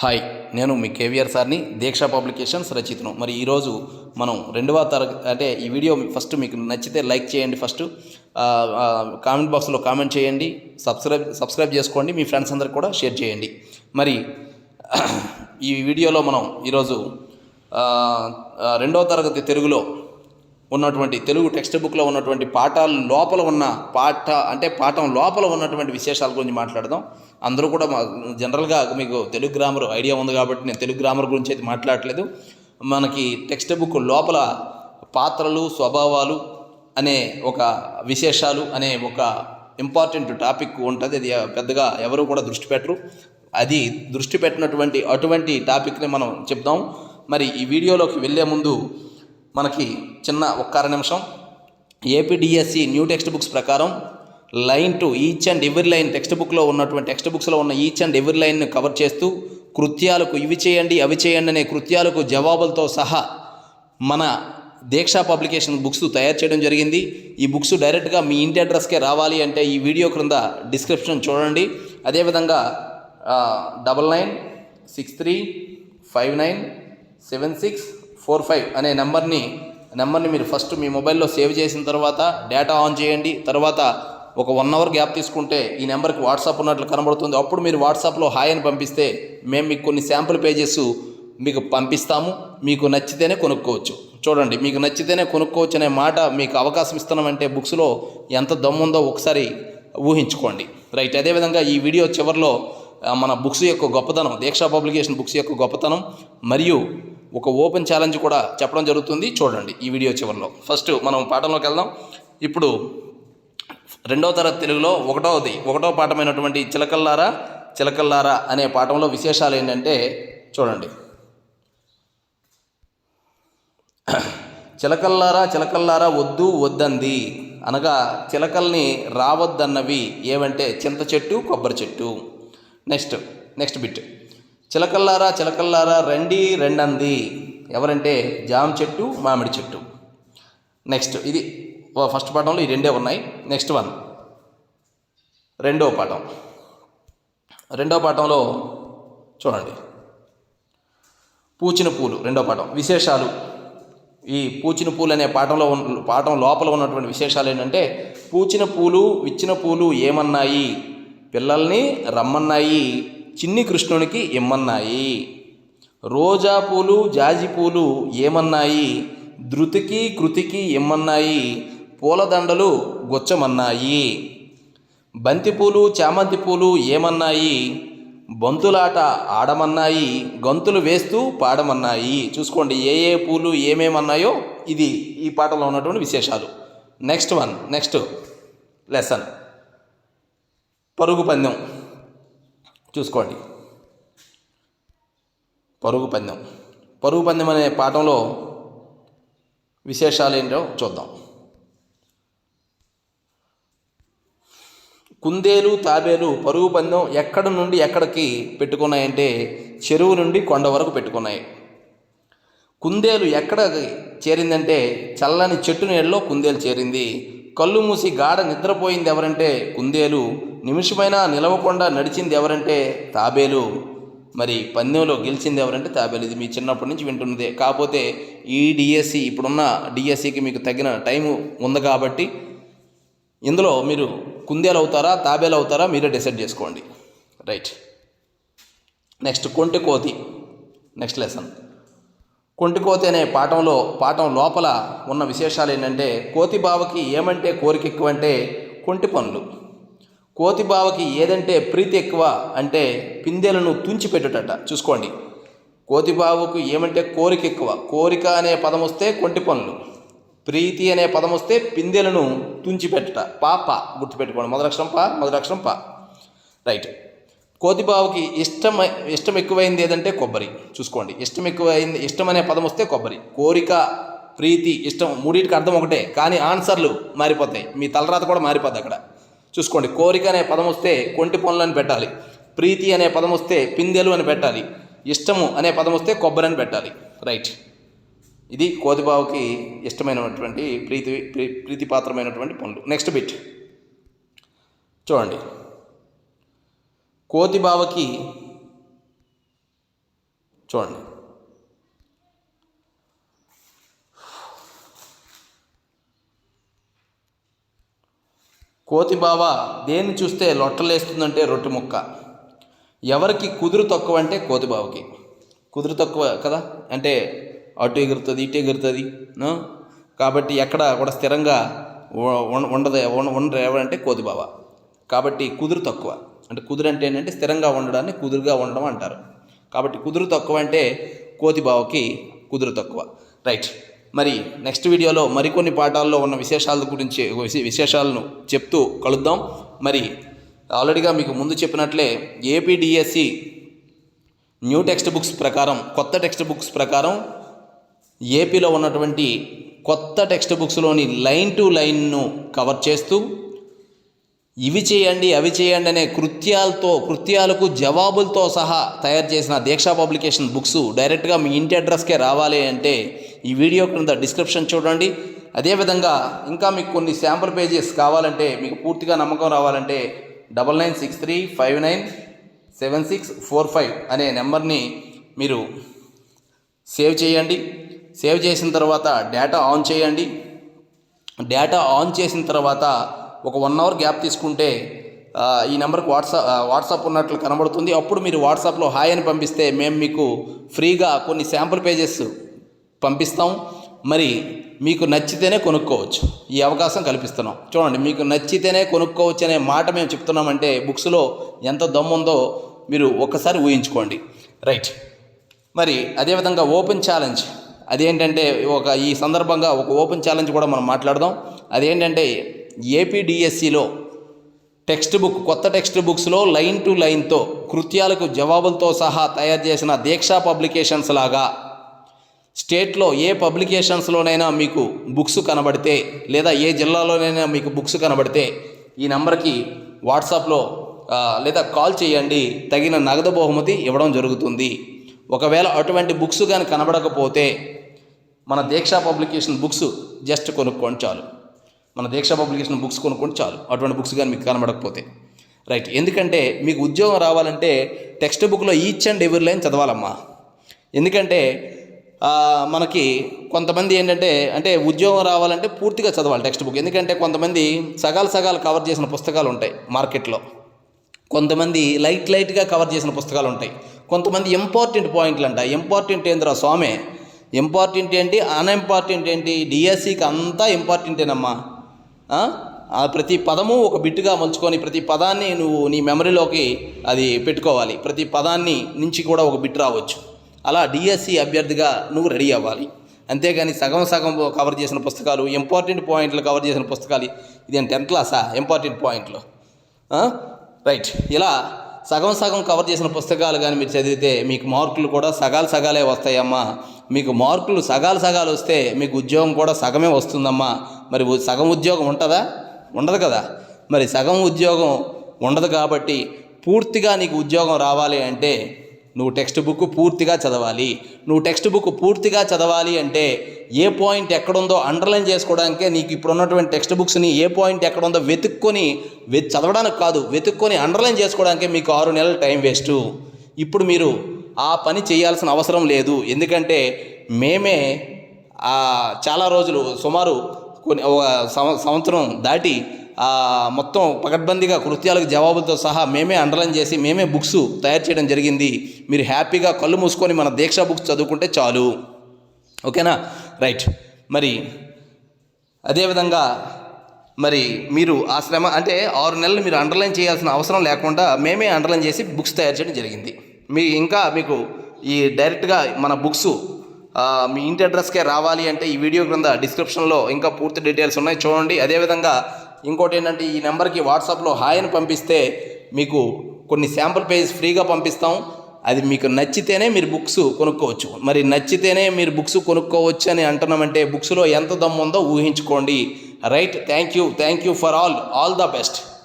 Hi నేను మీ కేవీఆర్ సార్ని దీక్ష publications రచితను మరి ఈరోజు మనం రెండవ తరగతి అంటే ఈ వీడియో ఫస్ట్ మీకు నచ్చితే లైక్ చేయండి ఫస్ట్. కామెంట్ బాక్స్లో కామెంట్ చేయండి సబ్స్క్రైబ్ సబ్స్క్రైబ్ చేసుకోండి మీ ఫ్రెండ్స్ అందరికి కూడా షేర్ చేయండి. మరి ఈ వీడియోలో మనం ఈరోజు రెండవ తరగతి తెలుగులో ఉన్నటువంటి తెలుగు టెక్స్ట్ బుక్లో ఉన్నటువంటి పాఠాల లోపల ఉన్న పాఠ అంటే పాఠం లోపల ఉన్నటువంటి విశేషాల గురించి మాట్లాడదాం. అందరూ కూడా మా జనరల్గా మీకు తెలుగు గ్రామర్ ఐడియా ఉంది కాబట్టి నేను తెలుగు గ్రామర్ గురించి అయితే మాట్లాడట్లేదు. మనకి టెక్స్ట్ బుక్ లోపల పాత్రలు స్వభావాలు అనే ఒక విశేషాలు అనే ఒక ఇంపార్టెంట్ టాపిక్ ఉంటుంది. అది పెద్దగా ఎవరు కూడా దృష్టి పెట్టరు. అది దృష్టి పెట్టినటువంటి అటువంటి టాపిక్ని మనం చెప్దాం. మరి ఈ వీడియోలోకి వెళ్ళే ముందు మనకి చిన్న ఒక్క అర నిమిషం ఏపీడిఎస్సి న్యూ టెక్స్ట్ బుక్స్ ప్రకారం line to each and every line text బుక్లో ఉన్నటువంటి టెక్స్ట్ బుక్స్లో ఉన్న ఈచ్ అండ్ ఎవరి లైన్ను కవర్ చేస్తూ కృత్యాలకు ఇవి చేయండి అవి చేయండి అనే కృత్యాలకు జవాబులతో సహా మన దీక్ష పబ్లికేషన్ బుక్స్ తయారు చేయడం జరిగింది. ఈ బుక్స్ డైరెక్ట్గా మీ ఇంటి అడ్రస్కే రావాలి అంటే ఈ వీడియో క్రింద డిస్క్రిప్షన్ చూడండి. అదేవిధంగా double nine six three five nine seven six four five అనే నెంబర్ని నెంబర్ని మీరు ఫస్ట్ మీ మొబైల్లో సేవ్ చేసిన తర్వాత డేటా ఆన్ చేయండి. తర్వాత ఒక వన్ అవర్ గ్యాప్ తీసుకుంటే ఈ నెంబర్కి వాట్సాప్ ఉన్నట్లు కనబడుతుంది. అప్పుడు మీరు వాట్సాప్లో హాయ్ అని పంపిస్తే మేము మీకు కొన్ని శాంపుల్ పేజెస్ మీకు పంపిస్తాము. మీకు నచ్చితేనే కొనుక్కోవచ్చు. చూడండి మీకు నచ్చితేనే కొనుక్కోవచ్చు అనే మాట మీకు అవకాశం ఇస్తున్నామంటే బుక్స్లో ఎంత దమ్ముందో ఒకసారి ఊహించుకోండి. రైట్ అదేవిధంగా ఈ వీడియో చివరిలో మన బుక్స్ యొక్క గొప్పతనం దీక్షా పబ్లికేషన్ బుక్స్ యొక్క గొప్పతనం మరియు ఒక ఓపెన్ ఛాలెంజ్ కూడా చెప్పడం జరుగుతుంది. చూడండి ఈ వీడియో చివరిలో. ఫస్ట్ మనం పాఠంలోకి వెళ్దాం. ఇప్పుడు రెండవ తరగతి తెలుగులో ఒకటవది ఒకటవ పాఠమైనటువంటి చిలకల్లారా చిలకల్లారా అనే పాఠంలో విశేషాలు ఏంటంటే చూడండి. చిలకల్లారా చిలకల్లారా వద్దు వద్దంది. అనగా చిలకల్ని రావద్దన్నవి ఏవంటే చింత చెట్టు కొబ్బరి చెట్టు. Next next bit. చిలకల్లారా చిలకల్లారా రండి రెండంది. ఎవరంటే జామ చెట్టు మామిడి చెట్టు. నెక్స్ట్ ఇది ఫస్ట్ పాఠంలో ఈ రెండే ఉన్నాయి. నెక్స్ట్ వన్ రెండో పాఠం. రెండో పాఠంలో చూడండి. పూచిన పూలు రెండో పాఠం. విశేషాలు. ఈ పూచిన పూలు అనే పాఠంలో పాఠం లోపల ఉన్నటువంటి విశేషాలు ఏంటంటే పూచిన పూలు విచ్చిన పూలు ఏమన్నాయి? పిల్లల్ని రమ్మన్నాయి. చిన్ని కృష్ణునికి ఇమ్మన్నాయి రోజా పూలు జాజి పూలు ఏమన్నాయి? ధృతికి కృతికి ఇమ్మన్నాయి పూలదండలు గుచ్చమన్నాయి. బంతిపూలు చామంతి పూలు ఏమన్నాయి? బంతులాట ఆడమన్నాయి గంతులు వేస్తూ పాడమన్నాయి. చూసుకోండి ఏ ఏ పూలు ఏమేమన్నాయో ఇది ఈ పాటలో ఉన్నటువంటి విశేషాలు. నెక్స్ట్ వన్ నెక్స్ట్ లెసన్ పరుగు పందెం. చూసుకోండి. పరుగు పందెం. పరుగు పందెం అనే పాఠంలో విశేషాలు ఏంటో చూద్దాం. కుందేలు తాబేలు పరుగు పందెం ఎక్కడ నుండి ఎక్కడికి పెట్టుకున్నాయంటే చెరువు నుండి కొండ వరకు పెట్టుకున్నాయి. కుందేలు ఎక్కడ చేరిందంటే చల్లని చెట్టు నీడలో కుందేలు చేరింది. కళ్ళు మూసి గాఢ నిద్రపోయింది ఎవరంటే కుందేలు నిమిషమైనా నిలవకుండా నడిచింది ఎవరంటే తాబేలు. మరి పందెంలో గెలిచింది ఎవరంటే తాబేలు. ఇది మీ చిన్నప్పటి నుంచి వింటున్నదే. కాకపోతే ఈ డిఎస్సి ఇప్పుడున్న డిఎస్సికి మీకు తగిన టైము ఉంది కాబట్టి ఇందులో మీరు కుందేలు అవుతారా తాబేలు అవుతారా మీరే డిసైడ్ చేసుకోండి. రైట్. నెక్స్ట్ కొంటి కోతి. Next lesson. కొంటి కోతి అనే పాఠంలో పాఠం లోపల ఉన్న విశేషాలు ఏంటంటే కోతి బావకి ఏమంటే కోరిక ఎక్కువ అంటే కొంటి పనులు కోతి బావకి ఏదంటే ప్రీతి ఎక్కువ అంటే పిందెలను తుంచిపెట్టుటట చూసుకోండి. కోతి బావకు ఏమంటే కోరిక ఎక్కువ. కోరిక అనే పదం వస్తే కొంటి పనులు. ప్రీతి అనే పదం వస్తే పిందెలను తుంచిపెట్టుట పాప గుర్తుపెట్టుకోండి. మొదలక్షరం పా మొదలక్షరం పా. రైట్. కోతిబావుకి ఇష్టం ఇష్టం ఎక్కువైంది ఏదంటే కొబ్బరి. చూసుకోండి. ఇష్టం ఎక్కువైంది ఇష్టం అనే పదం వస్తే కొబ్బరి. కోరిక ప్రీతి ఇష్టం మూడింటికి అర్థం ఒకటే. కానీ ఆన్సర్లు మారిపోతాయి. మీ తలరాత కూడా మారిపోద్ది అక్కడ. చూసుకోండి. కోరిక అనే పదం వస్తే కొంటి పనులు అని పెట్టాలి. ప్రీతి అనే పదం వస్తే పిందెలు అని పెట్టాలి. ఇష్టము అనే పదం వస్తే కొబ్బరి అని పెట్టాలి. రైట్. ఇది కోతిబావుకి ఇష్టమైనటువంటి ప్రీతి ప్రీ- ప్రీతిపాత్రమైనటువంటి పనులు. Next bit. చూడండి. కోతి బావకి చూడండి. కోతి బావ దేన్ని చూస్తే లొట్టలేస్తుందంటే రొట్టె ముక్క? ఎవరికి కుదురు తక్కువ అంటే కోతి బావకి. కుదురు తక్కువ కదా? అంటే అటు ఎగురుతుంది ఇటు ఎగురుతుంది కాబట్టి ఎక్కడ కూడా స్థిరంగా ఉండదు ఉండరు. ఎవరంటే కోతి బావ. కాబట్టి కుదురు తక్కువ. అంటే కుదురు అంటే ఏంటంటే స్థిరంగా ఉండడాన్ని కుదురుగా ఉండడం అంటారు. కాబట్టి కుదురు తక్కువ అంటే కోతి బావకి కుదురు తక్కువ. రైట్. మరి నెక్స్ట్ వీడియోలో మరికొన్ని పాఠాల్లో ఉన్న విశేషాల గురించి విశేషాలను చెప్తూ కలుద్దాం. మరి ఆల్రెడీగా మీకు ముందు చెప్పినట్లే ఏపీడిఎస్సి న్యూ టెక్స్ట్ బుక్స్ ప్రకారం కొత్త టెక్స్ట్ బుక్స్ ప్రకారం ఏపీలో ఉన్నటువంటి కొత్త టెక్స్ట్ బుక్స్లోని లైన్ టు లైన్ను కవర్ చేస్తూ ఇవి చేయండి అవి చేయండి అనే కృత్యాలతో కృత్యాలకు జవాబులతో సహా తయారు చేసిన దీక్షా పబ్లికేషన్ బుక్స్ డైరెక్ట్గా మీ ఇంటి అడ్రస్కే రావాలి అంటే ఈ వీడియో క్రింద డిస్క్రిప్షన్ చూడండి. అదేవిధంగా ఇంకా మీకు కొన్ని శాంపుల్ పేజెస్ కావాలంటే మీకు పూర్తిగా నమ్మకం రావాలంటే double nine six three five nine seven six four five అనే నెంబర్ని మీరు సేవ్ చేయండి. సేవ్ చేసిన తర్వాత డేటా ఆన్ చేయండి. డేటా ఆన్ చేసిన తర్వాత ఒక వన్ అవర్ గ్యాప్ తీసుకుంటే ఈ నెంబర్కి వాట్సాప్ వాట్సాప్ ఉన్నట్లు కనబడుతుంది. అప్పుడు మీరు వాట్సాప్లో హాయ్ అని పంపిస్తే మేము మీకు ఫ్రీగా కొన్ని శాంపుల్ పేజెస్ పంపిస్తాం. మరి మీకు నచ్చితేనే కొనుక్కోవచ్చు. ఈ అవకాశం కల్పిస్తున్నాం. చూడండి మీకు నచ్చితేనే కొనుక్కోవచ్చు అనే మాట మేము చెప్తున్నామంటే బుక్స్లో ఎంత దమ్ముందో మీరు ఒక్కసారి ఊహించుకోండి. రైట్. మరి అదేవిధంగా ఓపెన్ ఛాలెంజ్. అదేంటంటే ఒక ఈ సందర్భంగా ఒక ఓపెన్ ఛాలెంజ్ కూడా మనం మాట్లాడదాం. అదేంటంటే ఏపీడిఎస్సిలో టెక్స్ట్ బుక్ కొత్త టెక్స్ట్ బుక్స్లో లైన్ టు లైన్తో కృత్యాలకు జవాబులతో సహా తయారు చేసిన దీక్షా పబ్లికేషన్స్ లాగా స్టేట్లో ఏ పబ్లికేషన్స్లోనైనా మీకు బుక్స్ కనబడితే లేదా ఏ జిల్లాలోనైనా మీకు బుక్స్ కనబడితే ఈ నెంబర్కి వాట్సాప్లో లేదా కాల్ చేయండి. తగిన నగదు బహుమతి ఇవ్వడం జరుగుతుంది. ఒకవేళ అటువంటి బుక్స్ కానీ కనబడకపోతే మన దీక్షా పబ్లికేషన్ బుక్స్ జస్ట్ కొనుక్కోండి చాలు. మన దీక్షా పబ్లికేషన్ బుక్స్ కొనుక్కోండి చాలు. అటువంటి బుక్స్ కానీ మీకు కనబడకపోతే. రైట్. ఎందుకంటే మీకు ఉద్యోగం రావాలంటే టెక్స్ట్ బుక్లో ఈచ్ అండ్ ఎవరి లైన్ చదవాలమ్మా. ఎందుకంటే మనకి కొంతమంది ఏంటంటే అంటే ఉద్యోగం రావాలంటే పూర్తిగా చదవాలి టెక్స్ట్ బుక్. ఎందుకంటే కొంతమంది సగాలు సగాలు కవర్ చేసిన పుస్తకాలు ఉంటాయి మార్కెట్లో. కొంతమంది లైట్ లైట్గా కవర్ చేసిన పుస్తకాలు ఉంటాయి. కొంతమంది ఇంపార్టెంట్ పాయింట్లు అంట. ఇంపార్టెంట్ ఏందిరా స్వామి? ఇంపార్టెంట్ ఏంటి? అన్ఇంపార్టెంట్ ఏంటి? డిఎస్సికి అంతా ఇంపార్టెంటేనమ్మా ప్రతి పదము ఒక బిట్టుగా మలుచుకొని ప్రతి పదాన్ని నువ్వు నీ మెమరీలోకి అది పెట్టుకోవాలి. ప్రతి పదాన్ని నుంచి కూడా ఒక బిట్ రావచ్చు. అలా డిఎస్సి అభ్యర్థిగా నువ్వు రెడీ అవ్వాలి. అంతేగాని సగం సగం కవర్ చేసిన పుస్తకాలు ఇంపార్టెంట్ పాయింట్లు కవర్ చేసిన పుస్తకాలు ఇది టెన్త్ క్లాసా ఇంపార్టెంట్ పాయింట్లు రైట్ ఇలా సగం సగం కవర్ చేసిన పుస్తకాలు కానీ మీరు చదివితే మీకు మార్కులు కూడా సగాలు సగాలే వస్తాయమ్మా. మీకు మార్కులు సగాలు సగాలు వస్తే మీకు ఉద్యోగం కూడా సగమే వస్తుందమ్మా. మరి సగం ఉద్యోగం ఉంటుందా? ఉండదు కదా. మరి సగం ఉద్యోగం ఉండదు కాబట్టి పూర్తిగా నీకు ఉద్యోగం రావాలి అంటే నువ్వు టెక్స్ట్ బుక్ పూర్తిగా చదవాలి. నువ్వు టెక్స్ట్ బుక్ పూర్తిగా చదవాలి అంటే ఏ పాయింట్ ఎక్కడుందో అండర్లైన్ చేసుకోవడానికే నీకు ఇప్పుడు ఉన్నటువంటి టెక్స్ట్ బుక్స్ని ఏ పాయింట్ ఎక్కడుందో వెతుక్కొని వె చదవడానికి కాదు వెతుక్కొని అండర్లైన్ చేసుకోవడానికే మీకు ఆరు నెలల టైం వేస్ట్ ఇప్పుడు మీరు ఆ పని చేయాల్సిన అవసరం లేదు. ఎందుకంటే మేమే చాలా రోజులు సుమారు కొన్ని ఒక సంవ- సంవత్సరం దాటి మొత్తం పకడ్బందీగా కృత్యాలకు జవాబులతో సహా మేమే అండర్లైన్ చేసి మేమే బుక్స్ తయారు చేయడం జరిగింది. మీరు హ్యాపీగా కళ్ళు మూసుకొని మన దీక్షా బుక్స్ చదువుకుంటే చాలు. ఓకేనా? రైట్. మరి అదేవిధంగా మరి మీరు ఆ శ్రమ అంటే ఆరు నెలలు మీరు అండర్లైన్ చేయాల్సిన అవసరం లేకుండా మేమే అండర్లైన్ చేసి బుక్స్ తయారు చేయడం జరిగింది. మీ ఇంకా మీకు ఈ డైరెక్ట్గా మన బుక్స్ మీ ఇంటి అడ్రస్కే రావాలి అంటే ఈ వీడియో క్రింద డిస్క్రిప్షన్లో ఇంకా పూర్తి డీటెయిల్స్ ఉన్నాయి. చూడండి. అదేవిధంగా ఇంకోటి ఏంటంటే ఈ నెంబర్కి వాట్సాప్లో హాయ్ అని పంపిస్తే మీకు కొన్ని శాంపుల్ పేజెస్ ఫ్రీగా పంపిస్తాం. అది మీకు నచ్చితేనే మీరు బుక్స్ కొనుక్కోవచ్చు. మరి నచ్చితేనే మీరు బుక్స్ కొనుక్కోవచ్చు అని అంటున్నామంటే బుక్స్లో ఎంత దమ్ము ఉందో ఊహించుకోండి. Right thank you thank you for all. All the best.